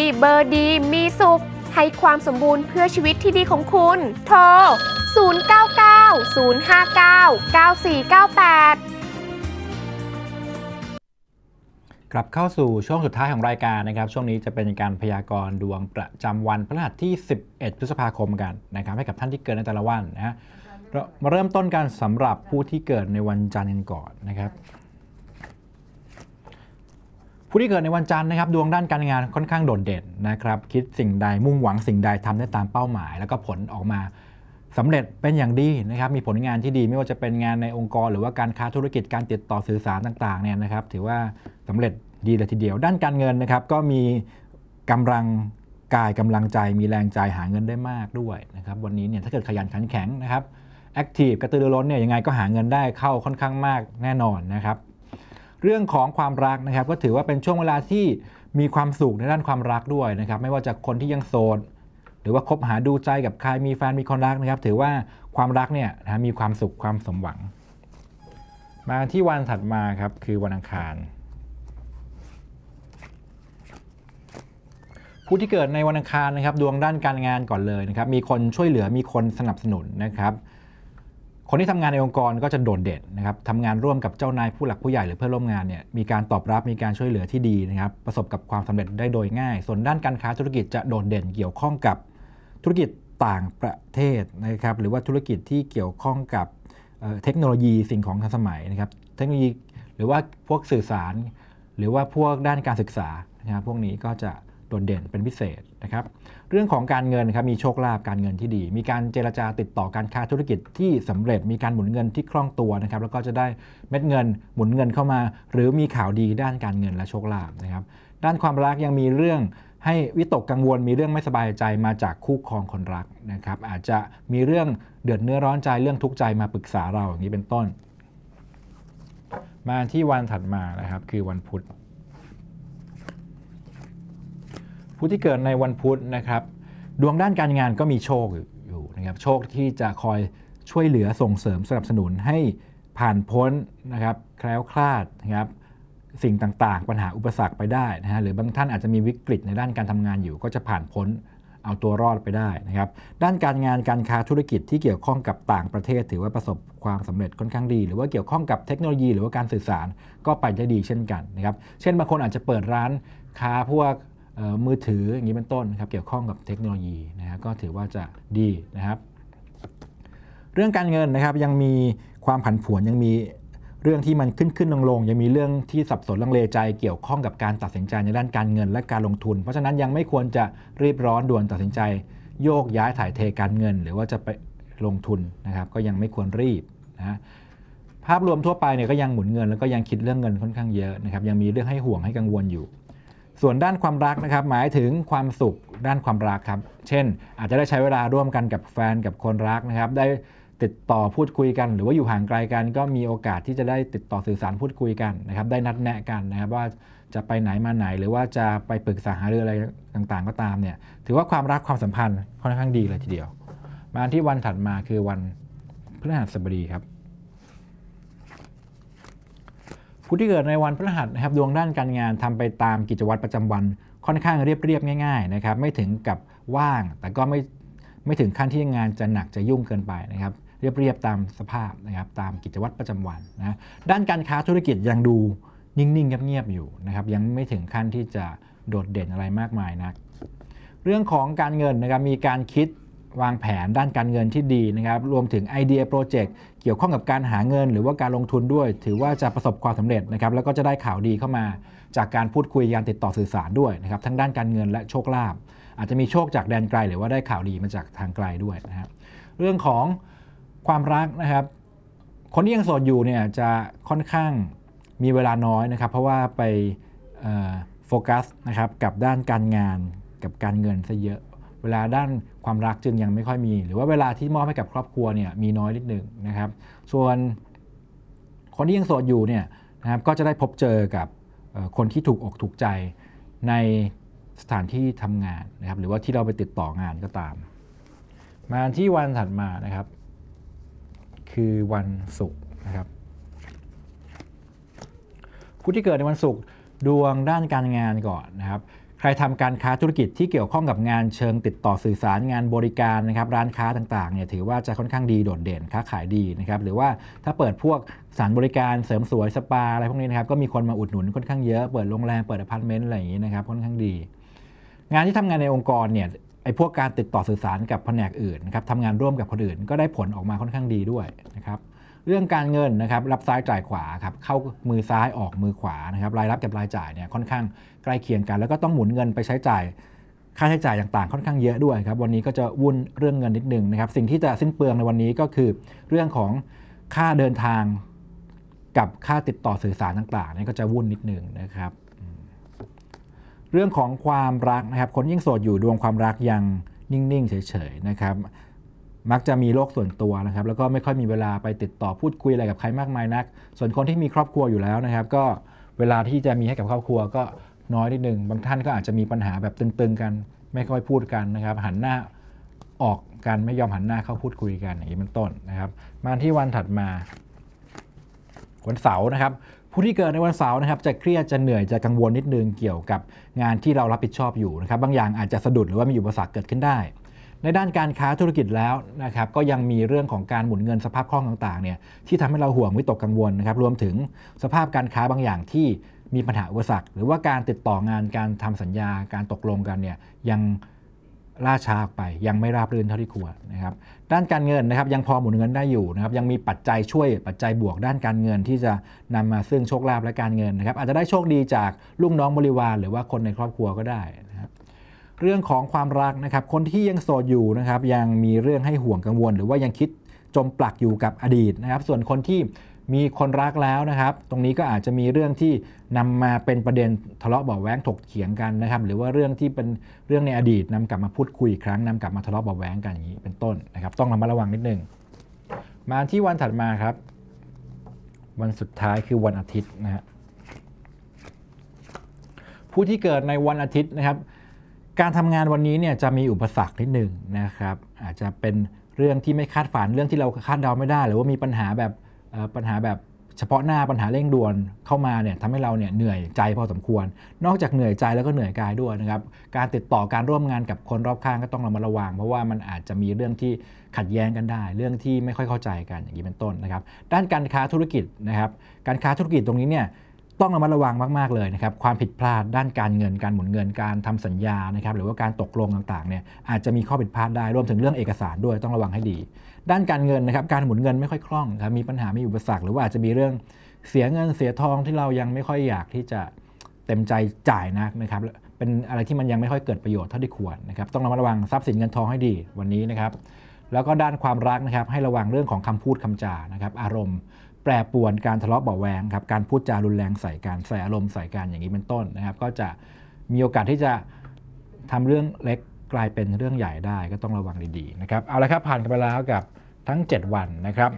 ีเบอร์ดีมีสุข ให้ความสมบูรณ์เพื่อชีวิตที่ดีของคุณ โทร 099 059 9498กลับเข้าสู่ช่วงสุดท้ายของรายการนะครับ ช่วงนี้จะเป็นการพยากรณ์ดวงประจำวันพฤหัสที่ 11 พฤษภาคมกันนะครับ ให้กับท่านที่เกิดในแต่ละวันนะฮะมาเริ่มต้นกันสำหรับผู้ที่เกิดในวันจันทร์กันก่อนนะครับ ผู้ที่เกิดในวันจันทร์นะครับดวงด้านการงานค่อนข้างโดดเด่นนะครับคิดสิ่งใดมุ่งหวังสิ่งใดทำได้ตามเป้าหมาย แล้วก็ผลออกมาสำเร็จเป็นอย่างดีนะครับมีผลงานที่ดีไม่ว่าจะเป็นงานในองค์กร หรือว่าการค้าธุรกิจการติดต่อสื่อสารต่างๆเนี่ยนะครับถือว่าสำเร็จดีเลยทีเดียว ด้านการเงินนะครับก็มีกำลังกายกำลังใจมีแรงใจหาเงินได้มากด้วยนะครับวันนี้เนี่ยถ้าเกิดขยันขันแข็งนะครับแอคทีฟกระตือรือร้นเนี่ยยังไงก็หาเงินได้เข้าค่อนข้างมากแน่นอนนะครับ เรื่องของความรักนะครับ ก็ถือว่าเป็นช่วงเวลาที่มีความสุขในด้านความรักด้วยนะครับ ไม่ว่าจะคนที่ยังโสดหรือว่าคบหาดูใจกับใครมีแฟนมีคนรักนะครับ ถือว่าความรักเนี่ยนะมีความสุขความสมหวัง มาที่วันถัดมาครับคือวันอังคาร ผู้ที่เกิดในวันอังคารนะครับ ดวงด้านการงานก่อนเลยนะครับ มีคนช่วยเหลือมีคนสนับสนุนนะครับ คนที่ทำงานในองค์กรก็จะโดดเด่นนะครับทำงานร่วมกับเจ้านายผู้หลักผู้ใหญ่หรือเพื่อนร่วมงานเนี่ยมีการตอบรับมีการช่วยเหลือที่ดีนะครับประสบกับความสำเร็จได้โดยง่าย ส่วนด้านการค้าธุรกิจจะโดดเด่นเกี่ยวข้องกับธุรกิจต่างประเทศนะครับหรือว่าธุรกิจที่เกี่ยวข้องกับเเทคโนโลยีสิ่งของทันสมัยนะครับเทคโนโลยีหรือว่าพวกสื่อสาร หรือว่าพวกด้านการศึกษานะครับพวกนี้ก็จะ โดดเด่นเป็นพิเศษนะครับ เรื่องของการเงินครับมีโชคลาภการเงินที่ดี มีการเจรจาติดต่อการค้าธุรกิจที่สำเร็จ มีการหมุนเงินที่คล่องตัวนะครับ แล้วก็จะได้เม็ดเงินหมุนเงินเข้ามา หรือมีข่าวดีด้านการเงินและโชคลาภนะครับ ด้านความรักยังมีเรื่องให้วิตกกังวลมีเรื่องไม่สบายใจมาจากคู่ครองคนรักนะครับ อาจจะมีเรื่องเดือดเนื้อร้อนใจเรื่องทุกข์ใจมาปรึกษาเราอย่างนี้เป็นต้น มาที่วันถัดมานะครับคือวันพุธ ผู้ที่เกิดในวันพุธนะครับ ดวงด้านการงานก็มีโชคอยู่นะครับโชคที่จะคอยช่วยเหลือส่งเสริมสนับสนุนให้ผ่านพ้นนะครับแคล้วคลาดนะครับสิ่งต่างๆ ปัญหาอุปสรรคไปได้นะฮะหรือบางท่านอาจจะมีวิกฤตในด้านการทำงานอยู่ ก็จะผ่านพ้นเอาตัวรอดไปได้นะครับ ด้านการงานการค้าธุรกิจที่เกี่ยวข้องกับต่างประเทศ ถือว่าประสบความสำเร็จค่อนข้างดี หรือว่าเกี่ยวข้องกับเทคโนโลยี หรือว่าการสื่อสารก็ไปได้ดีเช่นกันนะครับ เช่นบางคนอาจจะเปิดร้านค้าพวก มือถืออย่างนี้เป็นต้นนะครับเกี่ยวข้องกับเทคโนโลยีนะฮะก็ถือว่าจะดีนะครับ เรื่องการเงินนะครับยังมีความผันผวนยังมีเรื่องที่มันขึ้นขึ้นลงลงยังมีเรื่องที่สับสนลังเลใจเกี่ยวข้องกับการตัดสินใจในด้านการเงินและการลงทุน เพราะฉะนั้นยังไม่ควรจะรีบร้อนด่วนตัดสินใจ โยกย้ายถ่ายเทการเงิน หรือว่าจะไปลงทุนนะครับก็ยังไม่ควรรีบนะภาพรวมทั่วไปเนี่ยก็ยังหมุนเงินแล้วก็ยังคิดเรื่องเงินค่อนข้างเยอะนะครับยังมีเรื่องให้ห่วงให้กังวลอยู่ ส่วนด้านความรักนะครับหมายถึงความสุขด้านความรักครับ เช่น อาจจะได้ใช้เวลาร่วมกันกับแฟนกับคนรักนะครับ ได้ติดต่อพูดคุยกัน หรือว่าอยู่ห่างไกลกัน ก็มีโอกาสที่จะได้ติดต่อสื่อสารพูดคุยกันนะครับ ได้นัดแนะกันนะครับว่าจะไปไหนมาไหน หรือว่าจะไปปรึกษาหารืออะไรต่างๆ ก็ตามเนี่ยถือว่าความรักความสัมพันธ์ค่อนข้างดีเลยทีเดียว มาที่วันถัดมาคือวันพฤหัสบดีครับ ผู้ที่เกิดในวันพฤหัสนะครับดวงด้านการงานทำไปตามกิจวัตรประจำวันค่อนข้างเรียบเรียบๆง่ายๆนะครับไม่ถึงกับว่าง แต่ก็ไม่ไม่ถึงขั้นที่งานจะหนักจะยุ่งเกินไปนะครับเรียบเรียบๆตามสภาพนะครับตามกิจวัตรประจำวันนะด้านการค้าธุรกิจยังดูนิ่งๆเงียบๆอยู่นะครับยังไม่ถึงขั้นที่จะโดดเด่นอะไรมากมายนัก เรื่องของการเงินนะครับมีการคิด วางแผนด้านการเงินที่ดีนะครับ รวมถึงไอเดียโปรเจกต์เกี่ยวข้องกับการหาเงิน หรือว่าการลงทุนด้วย ถือว่าจะประสบความสำเร็จนะครับ แล้วก็จะได้ข่าวดีเข้ามา จากการพูดคุยการติดต่อสื่อสารด้วยนะครับ ทั้งด้านการเงินและโชคลาภ อาจจะมีโชคจากแดนไกล หรือว่าได้ข่าวดีมาจากทางไกลด้วยนะครับ เรื่องของความรักนะครับ คนที่ยังโสดอยู่เนี่ยจะค่อนข้างมีเวลาน้อยนะครับ เพราะว่าไปโฟกัสนะครับกับด้านการงานกับการเงินซะเยอะ วลาด้านความรักจึงยังไม่ค่อยมี หรือว่าเวลาที่มอบให้กับครอบครัวเนี่ยมีน้อยนิดหนึ่งนะครับ ส่วนคนที่ยังโสดอยู่เนี่ยนะครับก็จะได้พบเจอกับคนที่ถูกอกถูกใจในสถานที่ทำงานนะครับ หรือว่าที่เราไปติดต่องานก็ตาม มาที่วันถัดมานะครับ คือวันศุกร์นะครับผู้ที่เกิดในวันศุกร์ดวงด้านการงานก่อนนะครับ ใครทำการค้าธุรกิจที่เกี่ยวข้องกับงานเชิงติดต่อสื่อสารงานบริการนะครับร้านค้าต่างๆเนี่ยถือว่าจะค่อนข้างดีโดดเด่นค้าขายดีนะครับหรือว่าถ้าเปิดพวกสานบริการเสริมสวยสปาอะไรพวกนี้นะครับก็มีคนมาอุดหนุนค่อนข้างเยอะเปิดโรงแรมเปิดอพาร์ตเมนต์อะไรอย่างนี้นะครับค่อนข้างดี งานที่ทำงานในองค์กรเนี่ยไอ้พวกการติดต่อสื่อสารกับแผนกอื่นนะครับทำงานร่วมกับคนอื่น ก็ได้ผลออกมาค่อนข้างดีด้วยนะครับ เรื่องการเงินนะครับรับซ้ายจ่ายขวาครับเข้ามือซ้ายออกมือขวานะครับรายรับกับรายจ่ายเนี่ยค่อนข้างใกล้เคียงกัน แล้วก็ต้องหมุนเงินไปใช้จ่ายค่าใช้จ่ายต่างๆ ค่อนข้างเยอะด้วยครับวันนี้ก็จะวุ่นเรื่องเงินนิดนึงนะครับสิ่งที่จะสิ้นเปลืองในวันนี้ก็คือ เรื่องของค่าเดินทางกับค่าติดต่อสื่อสารต่างๆเนี่ยก็จะวุ่นนิดนึงนะครับ เรื่องของความรักนะครับคนยิ่งโสดอยู่ดวงความรักยังนิ่งๆเฉยๆนะครับ มักจะมีโลกส่วนตัวนะครับ แล้วก็ไม่ค่อยมีเวลาไปติดต่อพูดคุยอะไรกับใครมากมายนัก ส่วนคนที่มีครอบครัวอยู่แล้วนะครับ ก็เวลาที่จะมีให้กับครอบครัวก็น้อยนิดนึง บางท่านก็อาจจะมีปัญหาแบบตึงๆกัน ไม่ค่อยพูดกันนะครับ หันหน้าออกกันไม่ยอมหันหน้าเข้าพูดคุยกันอย่างนี้เป็นต้นนะครับ มาที่วันถัดมา วันเสาร์นะครับ ผู้ที่เกิดในวันเสาร์นะครับ จะเครียดจะเหนื่อยจะกังวลนิดนึงเกี่ยวกับงานที่เรารับผิดชอบอยู่นะครับ บางอย่างอาจจะสะดุดหรือว่ามีอุปสรรคเกิดขึ้นได้ ในด้านการค้าธุรกิจแล้วนะครับก็ยังมีเรื่องของการหมุนเงินสภาพคล่องต่างๆเนี่ยที่ทำให้เราห่วงวิตกกังวลนะครับรวมถึงสภาพการค้าบางอย่างที่มีปัญหาอุปสรรคหรือว่าการติดต่องานการทำสัญญาการตกลงกันเนี่ยยังล่าช้าออกไป ยังไม่ราบรื่นเท่าที่ควรนะครับด้านการเงินนะครับยังพอหมุนเงินได้อยู่นะครับยังมีปัจจัยช่วยปัจจัยบวกด้านการเงินที่จะนำมาซึ่งโชคลาภและการเงินนะครับอาจจะได้โชคดีจากลูกน้องบริวาร หรือว่าคนในครอบครัวก็ได้นะ เรื่องของความรักนะครับ คนที่ยังโสดอยู่นะครับ ยังมีเรื่องให้ห่วงกังวล หรือว่ายังคิดจมปลักอยู่กับอดีตนะครับ ส่วนคนที่มีคนรักแล้วนะครับ ตรงนี้ก็อาจจะมีเรื่องที่นำมาเป็นประเด็นทะเลาะเบาะแว้งถกเถียงกันนะครับ หรือว่าเรื่องที่เป็นเรื่องในอดีตนำกลับมาพูดคุยอีกครั้งนำกลับมาทะเลาะเบาะแว้งกันอย่างนี้เป็นต้นนะครับ ต้องระมัดระวังนิดนึงมาที่วันถัดมาครับ วันสุดท้ายคือวันอาทิตย์นะฮะผู้ที่เกิดในวันอาทิตย์นะครับ การทำงานวันนี้เนี่ยจะมีอุปสรรคนิดหนึ่งนะครับอาจจะเป็นเรื่องที่ไม่คาดฝันเรื่องที่เราคาดเดาไม่ได้ หรือว่ามีปัญหาแบบปัญหาแบบเฉพาะหน้าปัญหาเร่งด่วนเข้ามาเนี่ยทำให้เราเนี่ยเหนื่อยใจพอสมควร นอกจากเหนื่อยใจแล้วก็เหนื่อยกายด้วยนะครับการติดต่อการร่วมงานกับคนรอบข้างก็ต้องระมัดระวัง เพราะว่ามันอาจจะมีเรื่องที่ขัดแย้งกันได้ เรื่องที่ไม่ค่อยเข้าใจกันอย่างนี้เป็นต้นนะครับ ด้านการค้าธุรกิจนะครับการค้าธุรกิจตรงนี้เนี่ย ต้องระมัดระวังมาก ๆ เลยนะครับ ความผิดพลาดด้านการเงินการหมุนเงินการทำสัญญานะครับหรือว่าการตกลงต่างๆเนี่ยอาจจะมีข้อผิดพลาดได้รวมถึงเรื่องเอกสารด้วยต้องระวังให้ดี ด้านการเงินนะครับการหมุนเงินไม่ค่อยคล่องครับมีปัญหามีอุปสรรคหรือว่าอาจจะมีเรื่องเสียเงินเสียทองที่เรายังไม่ค่อยอยากที่จะเต็มใจจ่ายนักนะครับเป็นอะไรที่มันยังไม่ค่อยเกิดประโยชน์เท่าที่ควรนะครับต้องระมัดระวังทรัพย์สินเงินทองให้ดีวันนี้นะครับแล้วก็ด้านความรักนะครับให้ระวังเรื่องของคำพูดคำจานะครับอารมณ์ แปรปวนการทะเลาะเบาะแวงครับการพูดจารุนแรงใส่กันใส่อารมณ์ใส่กันอย่างนี้เป็นต้นนะครับ ก็จะมีโอกาสที่จะทำเรื่องเล็กกลายเป็นเรื่องใหญ่ได้ก็ต้องระวังดีๆนะครับเอาละครับผ่านกันไปแล้วกับทั้ง 7 วันนะครับ